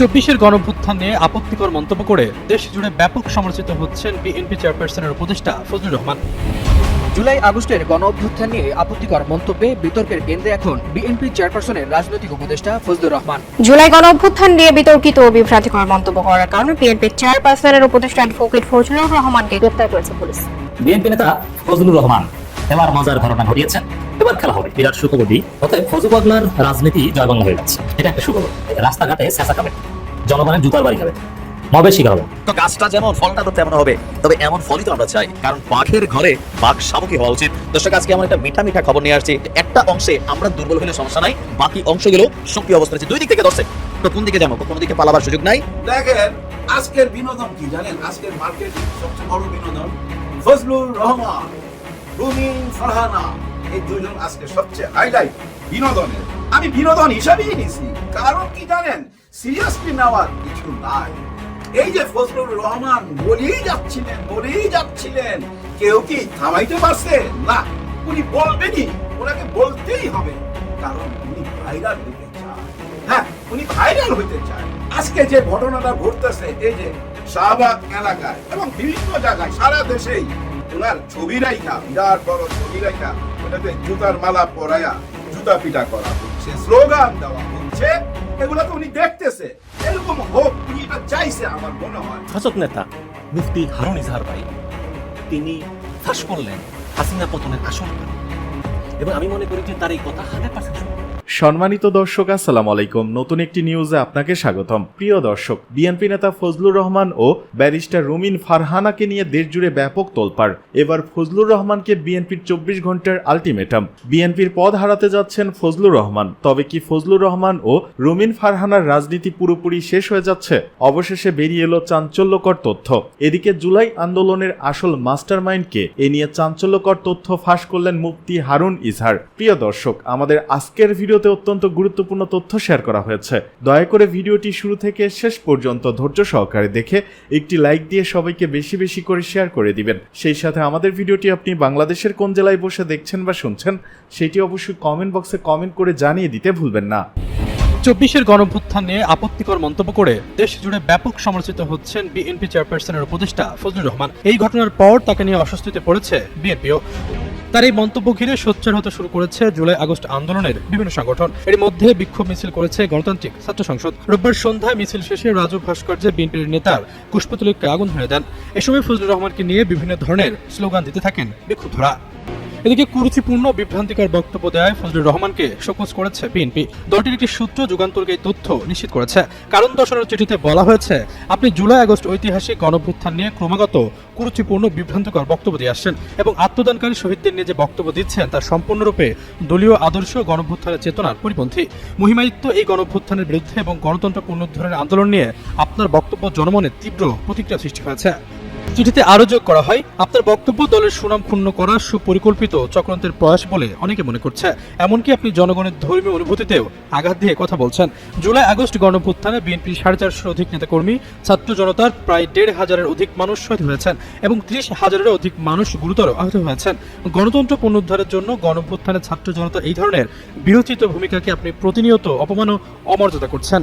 চব্বিশের গণভ্যুত্থান নিয়ে আপত্তিকর মন্তব্য করে দেশ জুড়ে ব্যাপক সমালোচিত হচ্ছেন বিএনপি চেয়ারপারসনের উপদেষ্টা ফজলুর রহমান। জুলাই আগস্টের গণ অভ্যুত্থান নিয়ে আপত্তিকর মন্তব্যে বিতর্কের কেন্দ্রে এখন বিএনপি চেয়ারপারসনের রাজনৈতিক উপদেষ্টা ফজলুর রহমান। জুলাই গণ অভ্যুত্থান নিয়ে বিতর্কিত ও বিভ্রান্তিকর মন্তব্য করার কারণে বিএনপির চেয়ারপারসনের উপদেষ্টা অ্যাডভোকেট ফজলুর রহমানকে গ্রেপ্তার করেছে পুলিশ। বিএনপি নেতা ফজলুর রহমান। এবার মজার ঘটনা ঘটিয়েছেন এবার খেলা হবে। বিরাট সুখবরী অতএব ফজু পাগলার রাজনীতি জয়বাংলা হয়ে যাচ্ছে। এটা একটা সুখবর। রাস্তাঘাটে চেঁচা খাবে। জনগণের জুতার বাড়ি খাবে। মবের শিকার হবে। তো গাছটা যেমন ফলটা তো তেমন হবে। তবে এমন ফলই তো আমরা চাই। কারণ বাঘের ঘরে বাঘ শাবকই হওয়া উচিত। দর্শক আজকে এমন একটা মিঠা মিঠা খবর নিয়ে আসছি। একটা অংশে আমরা দুর্বল হলে সমস্যা নাই বাকি অংশগুলো শক্তি অবস্থা আছে। দুই দিক থেকে ধরছে তো কোন দিকে যাব? কোনো দিকে পালাবার সুযোগ নাই? দেখেন আজকের বিনোদন কি জানেন? আজকের মার্কেটিং সবচেয়ে বড় বিনোদন ফজলুর রহমান। রুমিন ফারহানা। এই দুজন আজকে সবচেয়ে হাইলাইট বিনোদনের। আমি বিনোদন হিসাবেই নিছি। কারণ কি জানেন? সিরিয়াসলি নেওয়ার কিছু নাই। এই যে ফজলুর রহমান বলেই যাচ্ছিলেন বলেই যাচ্ছিলেন, কেউ কি থামাইতে পারছে? না, উনি বলবেনই, ওনাকে বলতেই হবে। কারণ উনি ভাইরাল হইতে চান হ্যাঁ উনি ভাইরাল হইতে চান আজকে যে ঘটনাটা ঘটতেছে, এই যে শাহবাগ এলাকায় এবং বিভিন্ন জায়গায়, সারা দেশেই ওনার ছবি রাইখা, বিরাট বড় ছবি রাইখা, ওটাতে জুতার মালা পরায়া জুতা পিটা করা হচ্ছে, স্লোগান দেওয়া হচ্ছে, এগুলো তো উনি দেখতেছে। এরকম হোক, উনি এটা চাইছে আমার মনে হয়। শাসক নেতা মুফতি হারুন ইজহার ভাই, তিনি ফাঁস করলেন হাসিনা পতনের আসল। এবং আমি মনে করি যে তার এই কথা হান্ড্রেড পার্সেন্ট সম্মানিত দর্শক, আসসালামু আলাইকুম। নতুন একটি নিউজে আপনাকে স্বাগতম। প্রিয় দর্শক, বিএনপি নেতা ফজলুর রহমান ও ব্যারিস্টার রুমিন ফারহানাকে নিয়ে দেশজুড়ে ব্যাপক তোলপাড়। এবার ফজলুর রহমানকে বিএনপির চব্বিশ ঘণ্টার আলটিমেটাম। বিএনপির পদ হারাতে যাচ্ছেন ফজলুর রহমান। তবে কি ফজলুর রহমান ও রুমিন ফারহানার রাজনীতি পুরোপুরি শেষ হয়ে যাচ্ছে? অবশেষে বেরিয়ে এলো চাঞ্চল্যকর তথ্য। এদিকে জুলাই আন্দোলনের আসল মাস্টারমাইন্ডকে এ নিয়ে চাঞ্চল্যকর তথ্য ফাঁস করলেন মুফতি হারুন ইজহার। প্রিয় দর্শক, আমাদের আজকের ভিডিওতে অত্যন্ত গুরুত্বপূর্ণ তথ্য শেয়ার করা হয়েছে। দয়া করে ভিডিওটি শুরু থেকে শেষ পর্যন্ত ধৈর্য সহকারে দেখে একটি লাইক দিয়ে সবাইকে বেশি বেশি করে শেয়ার করে দিবেন। সেই সাথে আমাদের ভিডিওটি আপনি বাংলাদেশের কোন জেলায় বসে দেখছেন বা শুনছেন, সেটি অবশ্যই কমেন্ট বক্সে কমেন্ট করে জানিয়ে দিতে ভুলবেন না। চব্বিশের গণভ্যুত্থান নিয়ে আপত্তিকর মন্তব্য করে দেশ জুড়ে ব্যাপক সমালোচিত হচ্ছেন বিএনপি চেয়ারপারসনের উপদেষ্টা ফজলুর রহমান। এই ঘটনার পর তাকে নিয়ে অস্বস্তিতে পড়েছে বিএনপিও। তার এই মন্তব্য ঘিরে সোচ্চার হতে শুরু করেছে জুলাই আগস্ট আন্দোলনের বিভিন্ন সংগঠন। এর মধ্যে বিক্ষোভ মিছিল করেছে গণতান্ত্রিক ছাত্র সংসদ। রোববার সন্ধ্যায় মিছিল শেষে রাজু ভাস্কর্যে বিএনপির নেতার পুষ্পতুলিককে আগুন ধরে দেন। এ সময় ফজলুর রহমানকে নিয়ে বিভিন্ন ধরনের স্লোগান দিতে থাকেন বিক্ষুব্ধরা। এদিকে কুরুচিপূর্ণ বিভ্রান্তিকর বক্তব্য দেয় ফজলুর রহমানকে শোকজ করেছে বিএনপি। দলটির একটি সূত্র যুগান্তরকে এই তথ্য নিশ্চিত করেছে। কারণ দর্শনের চিঠিতে বলা হয়েছে, আপনি জুলাই আগস্ট ঐতিহাসিক গণভ্যুত্থান নিয়ে ক্রমাগত কুরুচিপূর্ণ বিভ্রান্তিকর বক্তব্য দিয়ে আসছেন এবং আত্মদানকারী শহীদদের নিয়ে যে বক্তব্য দিচ্ছেন তা সম্পূর্ণরূপে দলীয় আদর্শ গণভ্যুত্থানের চেতনার পরিপন্থী। মহিমায়িত্ব এই গণভ্যুত্থানের বিরুদ্ধে এবং গণতন্ত্র পুনরুদ্ধারের আন্দোলন নিয়ে আপনার বক্তব্য জনমনে তীব্র প্রতিক্রিয়া সৃষ্টি হয়েছে চিঠিতে আরও যোগ করা হয়, আপনার বক্তব্য দলের সুনাম ক্ষুণ্ণ করা সুপরিকল্পিত চক্রান্তের প্রয়াস বলে অনেকে মনে করছে। এমনকি আপনি জনগণের ধর্মীয় অনুভূতিতেও আঘাত দিয়ে কথা বলছেন। জুলাই আগস্ট গণভ্যুত্থানে বিএনপির সাড়ে চারশোর অধিক নেতাকর্মী, ছাত্র জনতার প্রায় দেড় হাজারের অধিক মানুষ শহীদ হয়েছেন এবং ত্রিশ হাজারেরও অধিক মানুষ গুরুতর আহত হয়েছেন। গণতন্ত্র পুনরুদ্ধারের জন্য গণভ্যুত্থানের ছাত্র জনতা এই ধরনের বিরোচিত ভূমিকাকে আপনি প্রতিনিয়ত অপমান ও অমর্যাদা করছেন।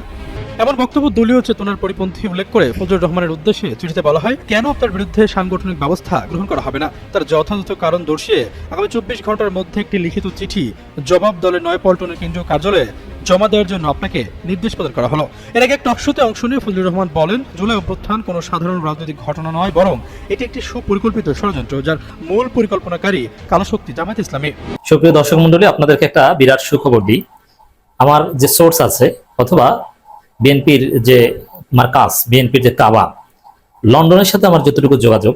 এমন বক্তব্য দলীয় চেতনার পরিপন্থী উল্লেখ করে ফজলুর রহমানের উদ্দেশ্যে চিঠিতে বলা হয়, কেন আপনার বিরুদ্ধে সাংগঠনিক ব্যবস্থা গ্রহণ করা হবে না? তার যথাযথ কারণ দর্শিয়ে আগামী চব্বিশ ঘণ্টার মধ্যে একটি লিখিত চিঠি জবাব দলের নয় পল্টনের কেন্দ্রীয় কার্যালয়ে জমা দেওয়ার জন্য আপনাকে নির্দেশ প্রদান করা হলো। এর আগে টকশোতে অংশ নিয়ে ফজলুর রহমান বলেন, জুলাই অভ্যুত্থান কোনো সাধারণ রাজনৈতিক ঘটনা নয়, বরং এটি একটি সুপরিকল্পিত ষড়যন্ত্র যার মূল পরিকল্পনাকারী কালশক্তি জামায়াত ইসলামী। সুপ্রিয় দর্শক মন্ডলী আপনাদেরকে একটা বিরাট সুখবর দিই। আমার যে সোর্স আছে, অথবা বিএনপির যে মার্কাস বিএনপির যে কাবা, লন্ডনের সাথে আমার যতটুকু যোগাযোগ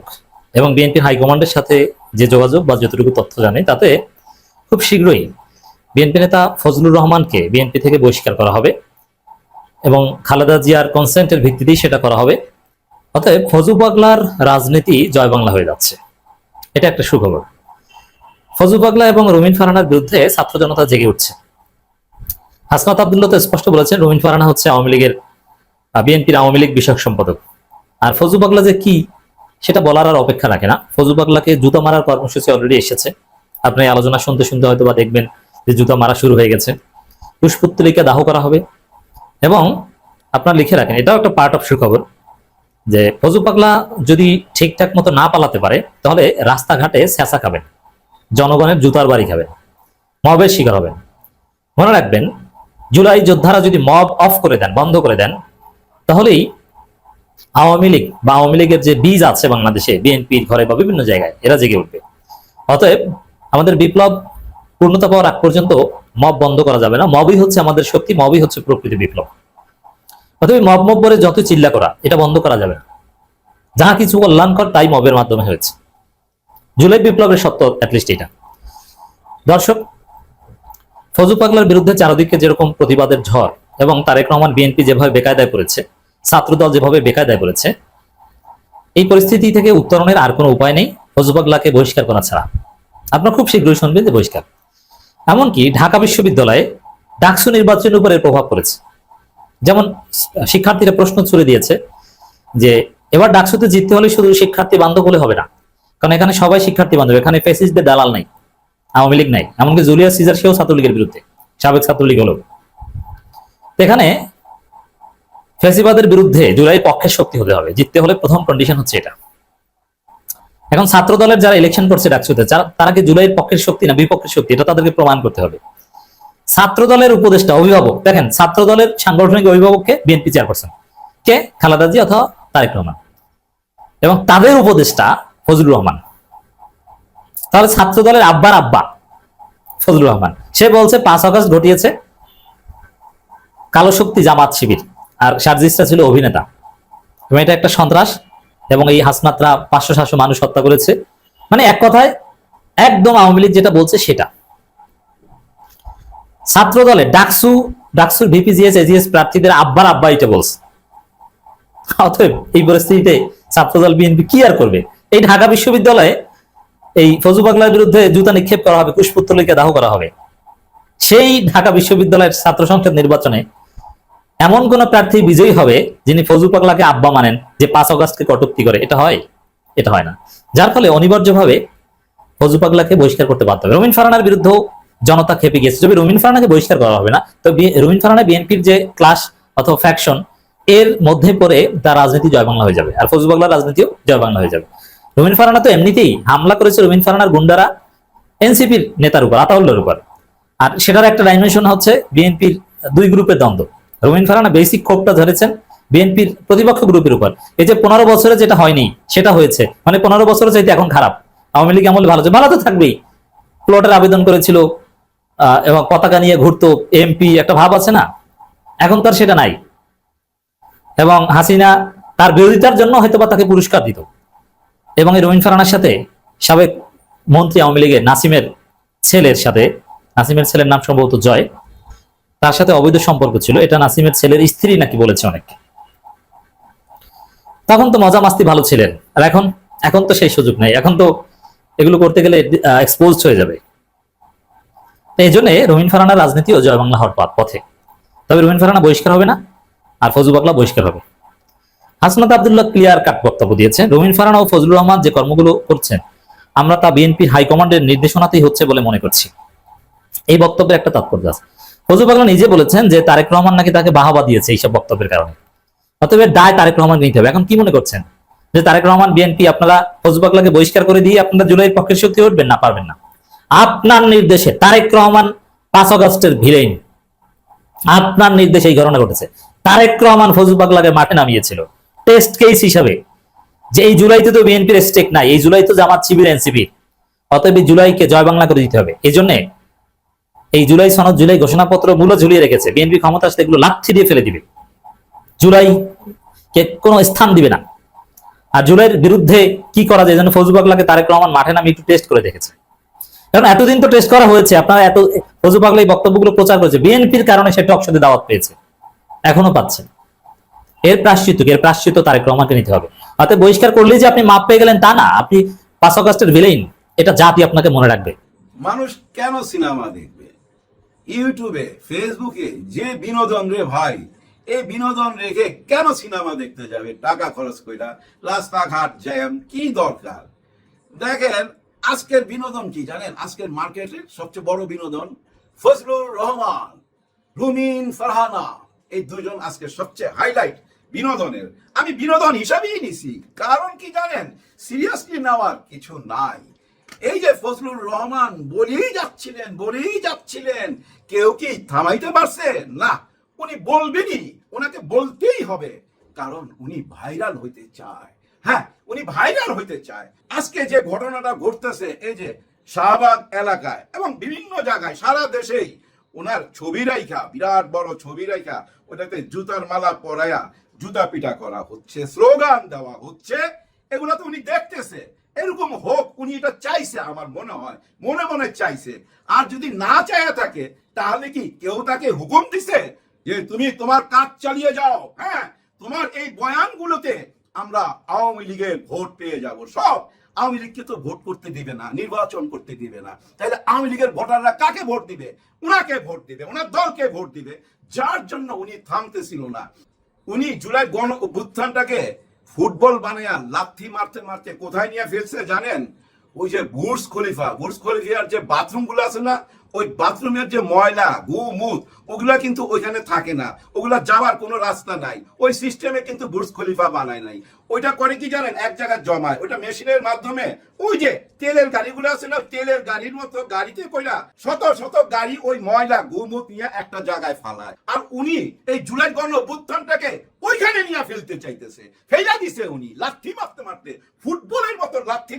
এবং বিএনপির হাইকমান্ডের সাথে যে যোগাযোগ বা যতটুকু তথ্য জানি, তাতে খুব শীঘ্রই বিএনপি নেতা ফজলুর রহমানকে বিএনপি থেকে বহিষ্কার করা হবে এবং খালেদা জিয়ার কনসেন্টের ভিত্তিতেই সেটা করা হবে। অতএব ফজু পাগলার রাজনীতি জয় বাংলা হয়ে যাচ্ছে। এটা একটা সুখবর। ফজু পাগলা এবং রমিন ফারানার বিরুদ্ধে ছাত্র জনতা জেগে উঠছে। হাসনাত আবদুল্লাহ তো স্পষ্ট বলেছেন রমিন ফারানা হচ্ছে আওয়ামী লীগের বিএনপির আওয়ামী লীগ বিষয়ক সম্পাদক। আর ফজু পাগলা যে কি, সেটা বলার আর অপেক্ষা রাখে না। ফজু পাগলাকে জুতা মারার কর্মসূচি অলরেডি এসেছে। আপনি আলোচনা শুনতে শুনতে হয়তো বা দেখবেন যে জুতা মারা শুরু হয়ে গেছে। পুষ্পত্তলিকা দাহ করা হবে। এবং আপনারা লিখে রাখেন, এটাও একটা পার্ট অফ সুখবর, যে ফজু পাগলা যদি ঠিকঠাক মতো না পালাতে পারে, তাহলে রাস্তাঘাটে স্যাঁচা খাবেন। জনগণের জুতার বাড়ি খাবেন। মবের শিকার হবেন। মনে রাখবেন জুলাই যোদ্ধারা যদি মব অফ করে দেন, বন্ধ করে দেন, তাহলেই আওয়ামী লীগ বা আওয়ামী লীগের যে বীজ আছে বাংলাদেশে, বিএনপির ঘরে বা বিভিন্ন জায়গায়, এরা জেগে উঠবে। অতএব আমাদের বিপ্লব পূর্ণতা পাওয়ার আগ পর্যন্ত মব বন্ধ করা যাবে না। মবই হচ্ছে আমাদের শক্তি, মবই হচ্ছে প্রকৃতি বিপ্লব। অতএব মব মব করে যত চিল্লা করা, এটা বন্ধ করা যাবে না। যাহা কিছু কল্যাণকর, তাই মবের মাধ্যমে হয়েছে। জুলাই বিপ্লবের সত্য অ্যাটলিস্ট এটা। দর্শক ফজু পাগলার বিরুদ্ধে চারদিকে যেরকম প্রতিবাদের ঝড় এবং তারেক রহমান বিএনপি যেভাবে বেকায়দায় পড়েছে, ছাত্রদল যেভাবে বেকায়দায় পড়েছে, এই পরিস্থিতি থেকে উত্তরণের আর কোনো উপায় নেই। ফজু পাগলাকে বহিষ্কার করা ছাড়া। আপনারা খুব শীঘ্রই শুনবেন যে বহিষ্কার। এমনকি ঢাকা বিশ্ববিদ্যালয়ে ডাকসু নির্বাচনের উপর প্রভাব পড়েছে। যেমন শিক্ষার্থীরা প্রশ্ন ছুড়ে দিয়েছে যে, এবার ডাকসুতে জিততে হলে শুধু শিক্ষার্থী বান্ধব হলে হবে না। কারণ এখানে সবাই শিক্ষার্থী বান্ধব, এখানে ফেসিসদের দালাল নাই। আওয়ামী লীগ নাই। এমনকি জুলিয়াস সিজার সেও ছাত্রলীগের বিরুদ্ধে। সাবেক ছাত্রলীগ হলো। এখানে ফেসিবাদের বিরুদ্ধে জুলাই পক্ষের শক্তি হতে হবে। জিততে হলে প্রথম কন্ডিশন হচ্ছে এটা। এখন ছাত্র দলের যারা ইলেকশন করছে ডাকসুতে তারা কি জুলাইয়ের পক্ষের শক্তি না বিপক্ষের শক্তি? এটা তাদেরকে প্রমাণ করতে হবে। ছাত্র দলের উপদেষ্টা, অভিভাবক, দেখেন ছাত্র দলের সাংগঠনিক অভিভাবককে বিএনপি চেয়ারপারসন কে? খালাদাজি অথবা তারেক রহমান। এবং তাদের উপদেষ্টা ফজলুর রহমান। তাহলে ছাত্র দলের আব্বার আব্বা, ফজলুর রহমান, সে বলছে, পাঁচ আগস্ট ঘটিয়েছে কালো শক্তি জামাত শিবির, আর সার্জিসটা ছিল অভিনেতা। এবং এটা একটা সন্ত্রাস, এবং এই হাসনাতরা পাঁচশো সাতশো মানুষ হত্যা করেছে। মানে এক কথায়, একদম আওয়ামী লীগ যেটা বলছে সেটা। ছাত্র দলে ডাকসু, ডাকসুর ভিপিজিএস এজিএস প্রার্থীদের আব্বার আব্বা এটা বলছে। অতএব এই পরিস্থিতিতে ছাত্রদল বিএনপি কি আর করবে? এই ঢাকা বিশ্ববিদ্যালয়ে এই ফজু পাগলার বিরুদ্ধে জুতা নিক্ষেপ করা হবে, কুশপুত্তলিকে দাহ করা হবে। সেই ঢাকা বিশ্ববিদ্যালয়ের ছাত্র সংসদ নির্বাচনে এমন কোন প্রার্থী বিজয়ী হবে যিনি ফজু পাগলাকে আব্বা মানেন যে পাঁচ অগস্টকে কটুক্তি করে। এটা হয়? এটা হয় না। যার ফলে অনিবার্যভাবে ফজু পাগলাকে বহিষ্কার করতে বাধ্য হবে। রমিন ফারানার বিরুদ্ধেও জনতা খেপে গেছে তবে রমিন ফারানাকে বহিষ্কার করা হবে না। তো রমিন ফারানা বিএনপির যে ক্লাস অথবা ফ্যাকশন এর মধ্যে পড়ে তার রাজনীতি জয় বাংলা হয়ে যাবে। আর ফজু পাগলার রাজনীতিও জয় বাংলা হয়ে যাবে। রমিন ফারানা তো এমনিতেই হামলা করেছে রমিন ফারানার গুন্ডারা এনসিপির নেতার উপর আতাউল্লার উপর। আর সেটার একটা ডাইমেনশন হচ্ছে বিএনপির দুই গ্রুপের দ্বন্দ্ব। রবিন ফারানা বেসিক ক্ষোভটা ধরেছেন বিএনপির প্রতিপক্ষ গ্রুপের উপর। এই যে পনেরো বছরে যেটা হয়নি, সেটা হয়েছে। মানে পনেরো বছরে চাইতে এখন খারাপ। আওয়ামী লীগ আমলে ভালো ভালো তো থাকবেই। প্লটের আবেদন করেছিল এবং পতাকা নিয়ে ঘুরতো এমপি একটা ভাব আছে না? এখন তার সেটা নাই। এবং হাসিনা তার বিরোধিতার জন্য হয়তোবা তাকে পুরস্কার দিত। এবং এই রবিন ফারানার সাথে সাবেক মন্ত্রী আওয়ামী লীগের নাসিমের ছেলের সাথে, নাসিমের ছেলের নাম সম্ভবত জয়, তার সাথে অবৈধ সম্পর্ক ছিল। এটা নাসিমের ছেলের স্ত্রী নাকি বলেছে অনেক। তখন তো মজা মাস্তি ভালো ছিলেন। আর এখন এখন তো সেই সুযোগ নেই। এখন তো এগুলো করতে গেলে এক্সপোজ হয়ে যাবে। এই জন্য রহিন ফারানা রাজনীতি ও জয় বাংলা হওয়ার পথ- তবে রহিন ফারানা বহিষ্কার হবে না, আর ফজু বাকলা বহিষ্কার হবে। হাসনাত আবদুল্লাহ ক্লিয়ার কাট বক্তব্য দিয়েছে রহিন ফারানা ও ফজলুর রহমান যে কর্মগুলো করছেন, আমরা তা বিএনপির হাইকমান্ডের নির্দেশনাতেই হচ্ছে বলে মনে করছি। এই বক্তব্যের একটা তাৎপর্য আছে। ফজল পাগলা নিজে বলেছেন যে তারেক রহমান নাকি তাকে বাহাবা দিয়েছে এইসব বক্তব্যের কারণে। অতএব দায় তারেক রহমান নিতে হবে। এখন কি মনে করছেন? যে তারেক রহমান বিএনপি আপনারা ফজল পাগলাকে বহিষ্কার করে দিয়ে আপনারা জুলাইয়ের পক্ষের শক্তি উঠবেন না, পারবেন না? আপনার নির্দেশে তারেক রহমান পাঁচ অগস্টের ভিলেন আপনার নির্দেশে এই ঘটনা ঘটেছে। তারেক রহমান ফজল পাগলাকে মাঠে নামিয়েছিল। টেস্ট কেস হিসাবে, যে এই জুলাইতে তো বিএনপির স্টেক নাই, এই জুলাই তো জামাত শিবির এনসিপির অতএব এই জুলাইকে জয় বাংলা করে দিতে হবে। এই জন্যে এই জুলাই সনদ, জুলাই ঘোষণাপত্র মূল্য ঝুলিয়ে রেখেছে। বিএনপি ক্ষমতা আসলে এগুলো লাথি দিয়ে ফেলে দিবে। জুলাই কে কোনো স্থান দিবে না। আর জুলাইয়ের বিরুদ্ধে কি করা যায়? যেন ফজু পাগলাকে তারেক রহমান মাঠে নামে একটু টেস্ট করে দেখেছে। কারণ এতদিন তো টেস্ট করা হয়েছে, আপনারা এত ফজু পাগলা এই বক্তব্যগুলো প্রচার করেছে। বিএনপির কারণে সে টকশোতে দাওয়াত পেয়েছে। এখনও পাচ্ছে এর প্রাশ্চিত এর প্রাশ্চিত তারেক রহমানকে নিতে হবে। অর্থাৎ বহিষ্কার করলে যে আপনি মাপ পেয়ে গেলেন তা না, আপনি পাঁচ অগাস্টের ভিলেইন এটা জাতি আপনাকে মনে রাখবে। মানুষ কেন সিনেমা দেখবে? ইউটিউবে, ফেসবুকে যে বিনোদন রে ভাই, এই বিনোদন রেখে কেন সিনেমা দেখতে যাবে? টাকা খরচ কইরা, রাস্তাঘাট জ্যাম, কি দরকার? দেখেন, আজকের বিনোদন কি জানেন? আজকের মার্কেটে সবচেয়ে বড় বিনোদন ফজলুর রহমান, রুমিন ফারহানা, এই দুজন আজকে সবচেয়ে হাইলাইট বিনোদনের। আমি বিনোদন হিসাবেই নিছি। কারণ কি জানেন? সিরিয়াসলি নেওয়ার কিছু নাই। এই যে ফজলুর রহমান বলেই যাচ্ছিলেন বলেই যাচ্ছিলেন, কেউ কি থামাইতে পারছে? না, উনি বলবেনই ওনাকে বলতেই হবে। কারণ উনি ভাইরাল হইতে চায়। হ্যাঁ উনি ভাইরাল হইতে চায়। আজকে যে ঘটনাটা ঘটতেছে, এই যে শাহবাগ এলাকায় এবং বিভিন্ন জায়গায়, সারা দেশেই ওনার ছবি রাইখা, বিরাট বড় ছবি রাইখা, ওটাতে জুতার মালা পরায়া জুতা পিটা করা হচ্ছে, স্লোগান দেওয়া হচ্ছে, এগুলা তো উনি দেখতেছে। এরকম হোক, উনি এটা চাইছে আমার মনে হয়, মনে মনে চাইছে। আর যদি না চাইয়া থাকে, তাহলে কি কেউ তাকে হুকুম দিছে? যে তুমি তোমার কাজ চালিয়ে যাও হ্যাঁ? তোমার এই বয়ানগুলোতে আমরা আওয়ামী লীগের ভোট পেয়ে যাব। সব আওয়ামী লীগকে তো ভোট করতে দিবে না, নির্বাচন করতে দিবে না। তাহলে আওয়ামী লীগের ভোটাররা কাকে ভোট দিবে? উনাকে ভোট দিবে ওনার দলকে ভোট দিবে। যার জন্য উনি থামতেছিল না। উনি জুলাই গণ অভ্যুত্থানটাকে ফুটবল বানায়া লাথি মারতে মারতে কোথায় নিয়ে ফেলছে জানেন? ওই যে বুর্স খলিফা বুর্স খলিফার যে বাথরুমগুলো আছে না ওই বাথরুমের যে ময়লা গু মুত ওগুলা কিন্তু ওইখানে থাকে না। ওগুলা যাওয়ার কোনো রাস্তা নাই। ওই সিস্টেমে কিন্তু বুর্স খলিফা বানায় নাই। ওইটা করে কি জানেন? এক জায়গায় জমায়। ওইটা মেশিনের মাধ্যমে। ওই যে তেলের গাড়িগুলো আছে না, তেলের গাড়ির মতো গাড়িতে কইরা শত শত গাড়ি ওই ময়লা, গুমুত নিয়ে একটা জায়গায় ফালায়। আর উনি এই জুলাই গণ অভ্যুত্থানটাকে ওইখানে নিয়ে ফেলতে চাইতেছে। ফেলা দিছে উনি লাঠি মারতে মারতে। ফুটবলের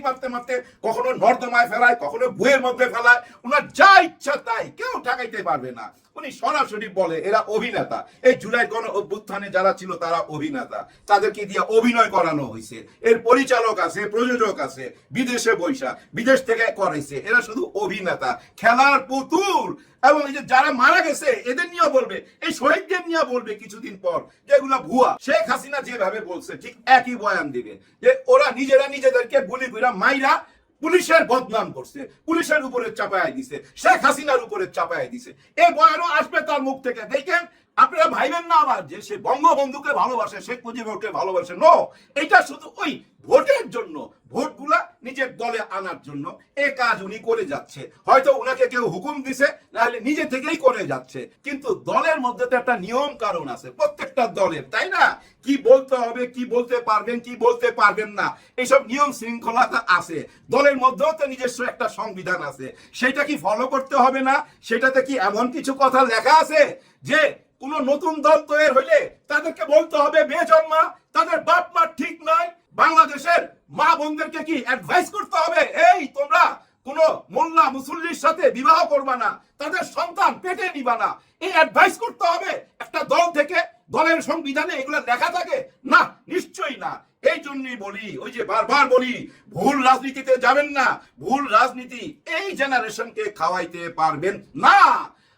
মারতে মারতে, কখনো নর্দমায় ফেলায়, কখনো মধ্যে ফেলায় ওনার যা ইচ্ছা তাই, কেউ ঠেকাইতে পারবে না। উনি সরাসরি বলে, এরা অভিনেতা। এই জুলাই গণ অভ্যুত্থানে যারা ছিল, তারা অভিনেতা। তাদেরকে দিয়ে অভিনয় করানো হয়েছে। এর পরিচালক আছে, প্রযোজক আছে, বিদেশে বৈশা বিদেশ থেকে করাইছে। এরা শুধু অভিনেতা। খেলার পুতুল! এবং এই যে যারা মারা গেছে, এদের নিয়ে বলবে। এই শহীদদের নিয়ে বলবে কিছুদিন পর যেগুলো ভুয়া। শেখ হাসিনা যেভাবে বলছে, ঠিক একই বয়ান দিবে যে ওরা নিজেরা নিজেদেরকে গুলি গুলা মাইরা পুলিশের বদনাম করছে, পুলিশের উপরে চাপায় দিছে, শেখ হাসিনার উপরে চাপায় দিছে। এই বয়ানও আসবে তার মুখ থেকে। দেখেন আপনারা ভাইবেন না আবার যে সে বঙ্গবন্ধুকে ভালোবাসে, শেখ মুজিবকে ভালোবাসে। নো এটা শুধু ওই ভোটের জন্য, ভোটগুলা নিজের দলে আনার জন্য। এ কাজ উনি করে যাচ্ছে। হয়তো উনাকে কেউ হুকুম দিছে, নাহলে নিজে থেকেই করে যাচ্ছে। কিন্তু দলের মধ্যে তো একটা নিয়ম কারণ আছে, প্রত্যেকটা দলের, তাই না? কি বলতে হবে, কি বলতে পারবেন, কি বলতে পারবেন না এইসব নিয়ম শৃঙ্খলাটা আছে। দলের মধ্যেও তো নিজস্ব একটা সংবিধান আছে। সেটা কি ফলো করতে হবে না? সেটাতে কি এমন কিছু কথা লেখা আছে? যে কোন নতুন দল তৈরি হইলে তাদেরকে বলতে হবে বেজন্মা তাদের বাপ মা ঠিক নয় বাংলাদেশের মা বোনদেরকে কি অ্যাডভাইস করতে হবে? এই, তোমরা কোন মোল্লা মুসল্লির সাথে বিবাহ করবা না, তাদের সন্তান পেটে নিবা না। এই অ্যাডভাইস করতে হবে। একটা দল থেকে দলের সংবিধানে এগুলো লেখা থাকে। না, নিশ্চয়ই না। এই জন্যই বলি, ওই যে বারবার বলি, ভুল রাজনীতিতে যাবেন না, ভুল রাজনীতি এই জেনারেশনকে খাওয়াইতে পারবেন না।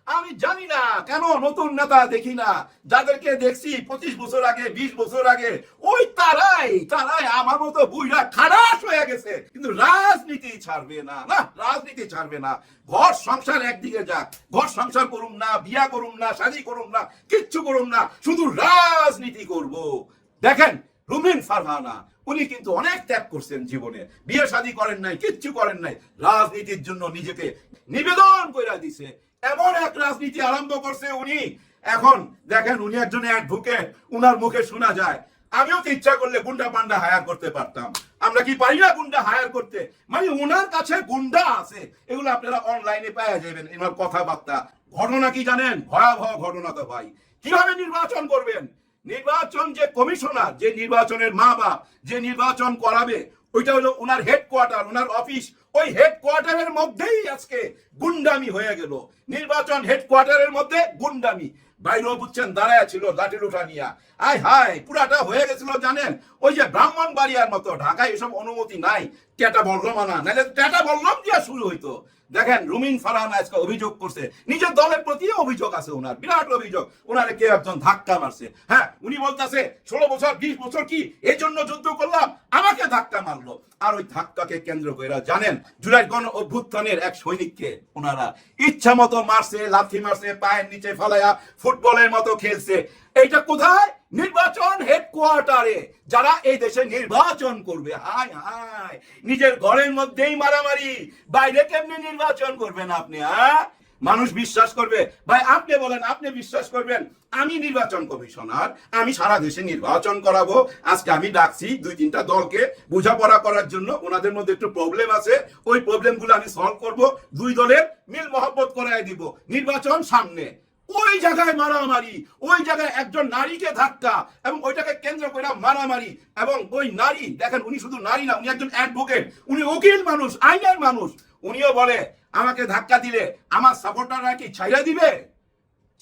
আমি জানি না, কেন নতুন নেতা দেখি না? যাদেরকে দেখছি পঁচিশ বছর আগে, বিশ বছর আগে, ওই তারাই তারাই আমার মতো বুইরা খারাপ হয়ে গেছে। কিন্তু রাজনীতি ছাড়বে না না, রাজনীতি ছাড়বে না। ঘর সংসার একদিকে যাক, ঘর সংসার করুম না, বিয়া করুম না, শাদি করুম না, কিচ্ছু করুম না, শুধু রাজনীতি করব। দেখেন, রুমিন ফারহানা, উনি কিন্তু অনেক ত্যাগ করছেন জীবনে। বিয়ে শাদী করেন নাই, কিচ্ছু করেন নাই। রাজনীতির জন্য নিজেকে নিবেদন কইরা দিছে। এমন এক রাজনীতি আরম্ভ করছে উনি। এখন দেখেন উনি একজন অ্যাডভোকেট উনার মুখে শোনা যায়। আমিও তো ইচ্ছা করলে গুন্ডা পান্ডা হায়ার করতে পারতাম। আমরা কি পারি না গুন্ডা হায়ার করতে? মানে ওনার কাছে গুন্ডা আছে। এগুলো আপনারা অনলাইনে পাওয়া যাবেন, এনার কথাবার্তা। ঘটনা কি জানেন? ভয়াবহ ঘটনা তো ভাই। কীভাবে নির্বাচন করবেন? নির্বাচন যে কমিশনার, যে নির্বাচনের মা বাপ যে নির্বাচন করাবে, ওইটা হলো ওনার হেডকোয়ার্টার ওনার অফিস ওই হেডকোয়ার্টারের মধ্যেই আজকে গুন্ডামি হয়ে গেল। নির্বাচন হেডকোয়ার্টারের মধ্যে গুন্ডামি। বাইরেও বুঝছেন, দাঁড়ায় ছিল লাঠি লুঠা নিয়া। আয় হায়, পুরাটা হয়ে গেছিল জানেন? ওই যে ব্রাহ্মণ বাড়িয়ার মতো, ঢাকায় এসব অনুমতি নাই। টেটা বললাম না, নাহলে টেটা বললাম দিয়া শুরু হইতো। দেখেন, রুমিন ফারহান আজকে অভিযোগ করছে। নিজের দলের প্রতি অভিযোগ আছে ওনার, বিরাট অভিযোগ। ওনারে কেউ একজন ধাক্কা মারছে? হ্যাঁ উনি বলতেছে, ষোলো বছর, বিশ বছর কি এই জন্য যুদ্ধ করলাম? আমাকে ধাক্কা মারলো। আর ওই ধাক্কাকে কেন্দ্র করে জানেন জুলাই গণ অভ্যুত্থানের এক সৈনিককে ওনারা ইচ্ছা মতো মারছে, লাথি মারছে, পায়ের নিচে ফেলাইয়া ফুটবলের মতো খেলছে। এইটা কোথায়? নির্বাচন হেডকোয়ার্টারে যারা এই দেশে নির্বাচন করবে, হায় হায়, নিজের ঘরের মধ্যেই মারামারি। বাইরে কেমনি নির্বাচন করবেন আপনি হ্যাঁ? মানুষ বিশ্বাস করবে। ভাই, আপনি বলেন, আপনি বিশ্বাস করবেন? আমি নির্বাচন কমিশনার, আমি সারা দেশে নির্বাচন করাবো। আজকে আমি ডাকছি দুই তিনটা দলকে বোঝাপড়া করার জন্য। ওনাদের মধ্যে একটু প্রবলেম আছে। ওই প্রবলেমগুলো আমি সলভ করব। দুই দলের মিল মহব্বত করাই দিব। নির্বাচন সামনে। ওই জায়গায় মারামারি, ওই জায়গায় একজন নারীকে ধাক্কা এবং ওইটাকে কেন্দ্র করে মারামারি এবং ওই নারী, দেখেন, উনি শুধু নারী না, উনি একজন অ্যাডভোকেট উনি উকিল মানুষ, আইনের মানুষ। উনিও বলে, আমাকে ধাক্কা দিলে আমার সাপোর্টাররা কি ছাইরা দিবে?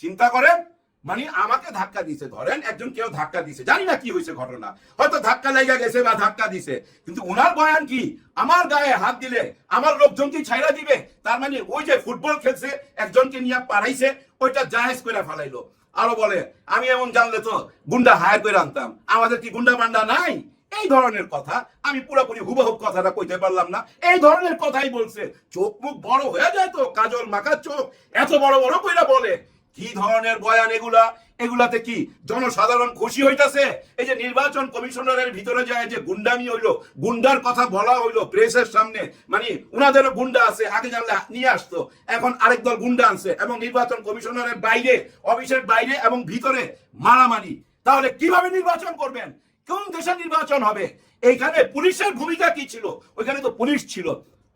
চিন্তা করেন মানে আমাকে ধাক্কা দিছে। ধরেন একজন কেউ ধাক্কা দিছে। জানি না কি হয়েছে ঘটনা। হয়তো ধাক্কা লেগে গেছে বা ধাক্কা দিছে। কিন্তু ওনার বয়ান কি? আমার গায়ে হাত দিলে আমার লোকজন কি ছাইরা দিবে? তার মানে ওই যে ফুটবল খেলছে, একজনকে নিয়ে পারাইছে ওইটা জাহেজ করে ফেলাইলো। আরও বলে, আমি এমন জানলে তো গুন্ডা হায়ার করে আনতাম। আমাদের কি গুন্ডা বান্ডা নাই? এই ধরনের কথা আমি পুরোপুরি হুবহুব কথাটা কইতে পারলাম না। এই ধরনের কথাই বলছে। চোখ মুখ বড় হয়ে যায় তো, কাজল মাখার চোখ। এত বড় বড় কইরা বলে। কি ধরনের বয়ান এগুলা? এগুলাতে কি জনসাধারণ খুশি হইতাছে? এই যে নির্বাচন কমিশনারের ভিতরে যায় যে গুন্ডামি হইল, গুন্ডার কথা বলা হইল প্রেসের সামনে। মানে উনাদেরও গুন্ডা আছে, আগে জানলে নিয়ে আসতো। এখন আরেক দল গুন্ডা আনছে এবং নির্বাচন কমিশনারের বাইরে, অফিসের বাইরে এবং ভিতরে মারামারি। তাহলে কীভাবে নির্বাচন করবেন? কোন দেশে নির্বাচন হবে? এইখানে পুলিশের ভূমিকা কি ছিল? ওইখানে তো পুলিশ ছিল।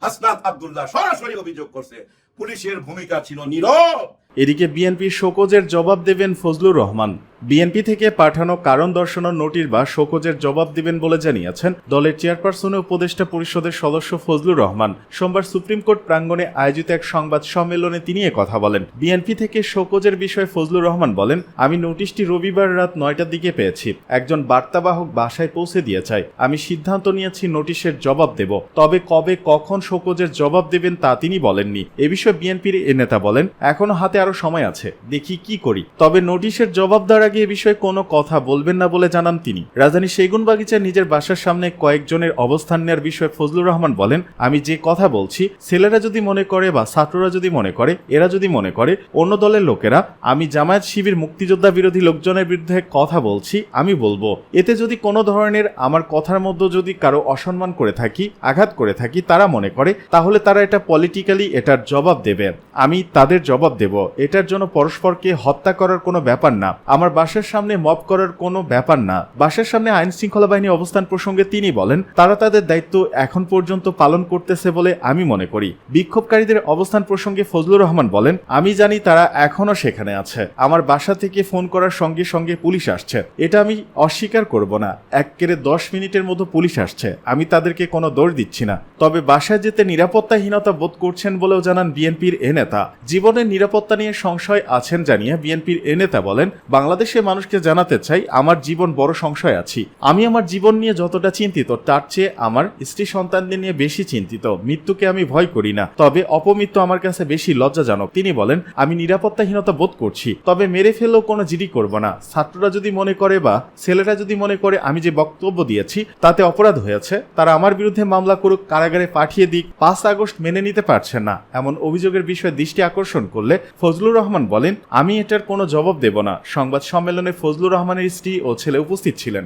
হাসনাত আবদুল্লাহ সরাসরি অভিযোগ করছে। পুলিশের ভূমিকা ছিল নীরব। এদিকে বিএনপির শোকজের জবাব দেবেন ফজলুর রহমান। বিএনপি থেকে পাঠানো কারণ দর্শানোর নোটিশ বা শোকজের জবাব দিবেন বলে জানিয়েছেন দলের চেয়ারপারসন ও উপদেষ্টা পরিষদের সদস্য ফজলুর রহমান। সোমবার সুপ্রিম কোর্ট প্রাঙ্গণে আয়োজিত এক সংবাদ সম্মেলনে তিনি কথা বলেন। বিএনপি থেকে শোকজের বিষয়ে ফজলুর রহমান বলেন, আমি নোটিশটি রবিবার রাত নয়টার দিকে পেয়েছি। একজন বার্তাবাহক বাসায় পৌঁছে দিয়ে চাই আমি সিদ্ধান্ত নিয়েছি নোটিশের জবাব দেব। তবে কবে কখন শোকজের জবাব দেবেন তা তিনি বলেননি। এ বিষয়ে বিএনপির এ নেতা বলেন, এখনও হাতে আরও সময় আছে, দেখি কি করি। তবে নোটিশের জবাব দেওয়ার আগে এ বিষয়ে কোনো কথা বলবেন না বলে জানান তিনি। রাজধানী সেগুনবাগিচার নিজের বাসার সামনে কয়েকজনের অবস্থান নেওয়ার বিষয়ে ফজলুর রহমান বলেন, আমি যে কথা বলছি, ছেলেরা যদি মনে করে বা ছাত্ররা যদি মনে করে, এরা যদি মনে করে, অন্য দলের লোকেরা, আমি জামায়াত শিবির মুক্তিযোদ্ধা বিরোধী লোকজনের বিরুদ্ধে কথা বলছি, আমি বলব। এতে যদি কোনো ধরনের আমার কথার মধ্যে যদি কারও অসম্মান করে থাকি, আঘাত করে থাকি, তারা মনে করে, তাহলে তারা এটা পলিটিক্যালি এটার জবাব দেবে আমি তাদের জবাব দেব। এটার জন্য পরস্পরকে হত্যা করার কোনো ব্যাপার না। আমার বাসার সামনে মব করার কোনো ব্যাপার না। বাসার সামনে আইন শৃঙ্খলা বাহিনী অবস্থান প্রসঙ্গে তিনি বলেন, তারা তাদের দায়িত্ব এখন পর্যন্ত পালন করতেছে বলে আমি মনে করি। বিক্ষোভকারীদের অবস্থান প্রসঙ্গে ফজলুর রহমান বলেন, আমি জানি তারা এখনও সেখানে আছে। আমার বাসা থেকে ফোন করার সঙ্গে সঙ্গে পুলিশ আসছে। এটা আমি অস্বীকার করব না। এক কেড়ে দশ মিনিটের মতো পুলিশ আসছে। আমি তাদেরকে কোনো দোষ দিচ্ছি না। তবে বাসায় যেতে নিরাপত্তাহীনতা বোধ করছেন বলেও জানান বিএনপির এ নেতা। জীবনের নিরাপত্তা নিয়ে সংশয় আছেন জানিয়ে বিএনপির এ নেতা বলেন, বাংলাদেশের মানুষকে জানাতে চাই, আমার জীবন বড় সংশয় আছি। আমি আমার জীবন নিয়ে যতটা চিন্তিত, তার চেয়ে আমার স্ত্রী সন্তানদের নিয়ে বেশি চিন্তিত। মৃত্যুকে আমি ভয় করি না, তবে অপমৃত্যু আমার কাছে বেশি লজ্জাজনক। তিনি বলেন, আমি নিরাপত্তাহীনতা বোধ করছি, তবে মেরে ফেলেও কোনো জিডি করব না। ছাত্ররা যদি মনে করে বা ছেলেরা যদি মনে করে আমি যে বক্তব্য দিয়েছি, তাতে অপরাধ হয়েছে, তারা আমার বিরুদ্ধে মামলা করুক, কারাগারে পাঠিয়ে দিক, পাঁচ আগস্ট মেনে নিতে পারছে না। এমন অভিযোগের বিষয়ে দৃষ্টি আকর্ষণ করলে ফজলুর রহমান বলেন, আমি এটার কোনো জবাব দেব না। সংবাদ সম্মেলনে ফজলুর রহমানের স্ত্রী ও ছেলে উপস্থিত ছিলেন।